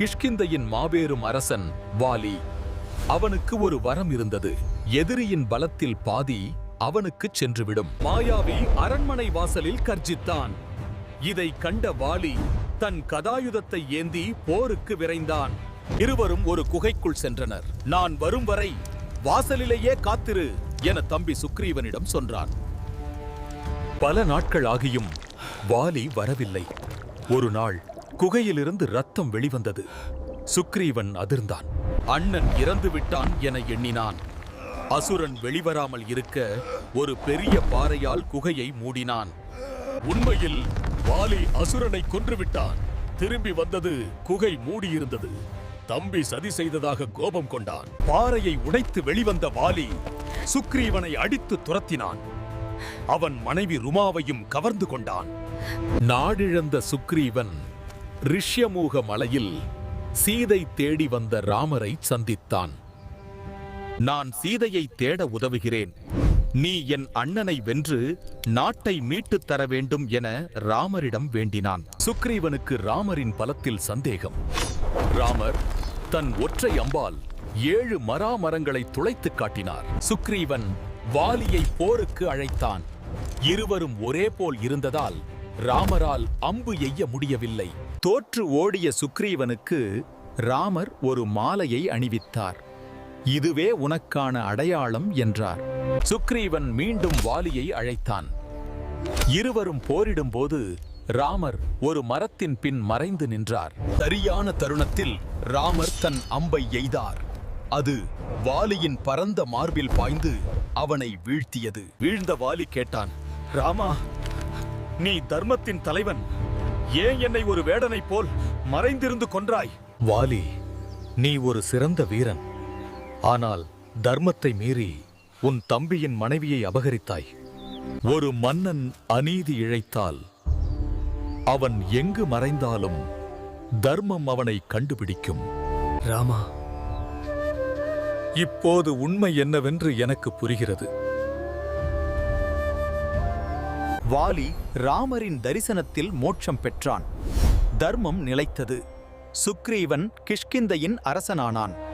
கிஷ்கிந்தையின் மாபெரும் அரசன் வாலி. அவனுக்கு ஒரு வரம் இருந்தது. எதிரியின் பலத்தில் பாதி அவனுக்குச் சென்றுவிடும். மாயாவி அரண்மனை வாசலில் கர்ஜித்தான். இதை கண்ட வாலி தன் கதாயுதத்தை ஏந்தி போருக்கு விரைந்தான். இருவரும் ஒரு குகைக்குள் சென்றனர். நான் வரும் வரை வாசலிலேயே காத்திரு என தம்பி சுக்ரீவனிடம் சொன்னான். பல நாட்கள் ஆகியும் வாலி வரவில்லை. ஒரு நாள் குகையிலிருந்து ரத்தம் வெளிவந்தது. சுக்ரீவன் அதிர்ந்தான். அண்ணன் இறந்து விட்டான் என எண்ணினான். அசுரன் வெளிவராமல் இருக்க ஒரு பெரிய பாறையால் குகையை மூடினான். உண்மையில் வாலி அசுரனை கொன்றுவிட்டான். திரும்பி வந்தது குகை மூடியிருந்தது. தம்பி சதி செய்ததாக கோபம் கொண்டான். பாறையை உடைத்து வெளிவந்த வாலி சுக்ரீவனை அடித்து துரத்தினான். அவன் மனைவி ருமாவையும் கவர்ந்து கொண்டான். நாடிழந்த சுக்ரீவன் ரிஷ்யமூக மலையில் சீதை தேடி வந்த ராமரை சந்தித்தான். நான் சீதையை தேட உதவுகிறேன். நீ என் அண்ணனை வென்று நாட்டை மீட்டுத் தர வேண்டும் என ராமரிடம் வேண்டினான். சுக்ரீவனுக்கு ராமரின் பலத்தில் சந்தேகம். ராமர் தன் ஒற்றை அம்பால் ஏழு மராமரங்களை துளைத்துக் காட்டினார். சுக்ரீவன் வாலியை போருக்கு அழைத்தான். இருவரும் ஒரே போல் இருந்ததால் ராமரால் அம்பு எய்ய முடியவில்லை. தோற்று ஓடிய சுக்ரீவனுக்கு ராமர் ஒரு மாலையை அணிவித்தார். இதுவே உனக்கான அடையாளம் என்றார். சுக்ரீவன் மீண்டும் வாலியை அழைத்தான். இருவரும் போரிடும்போது ராமர் ஒரு மரத்தின் பின் மறைந்து நின்றார். சரியான தருணத்தில் ராமர் தன் அம்பை எய்தார். அது வாலியின் பரந்த மார்பில் பாய்ந்து அவனை வீழ்த்தியது. வீழ்ந்த வாலி கேட்டான் ராமா நீ தர்மத்தின் தலைவன். ஏன் என்னை ஒரு வேடனைப் போல் மறைந்திருந்து கொன்றாய்? வாலி நீ ஒரு சிறந்த வீரன். ஆனால் தர்மத்தை மீறி உன் தம்பியின் மனைவியை அபகரித்தாய். ஒரு மன்னன் அநீதி இழைத்தால் அவன் எங்கு மறைந்தாலும் தர்மம் அவனை கண்டுபிடிக்கும். ராமா இப்போது உண்மை என்னவென்று எனக்கு புரிகிறது. வாலி ராமரின் தரிசனத்தில் மோட்சம் பெற்றான். தர்மம் நிலைத்தது. சுக்ரீவன் கிஷ்கிந்தையின் அரசனானான்.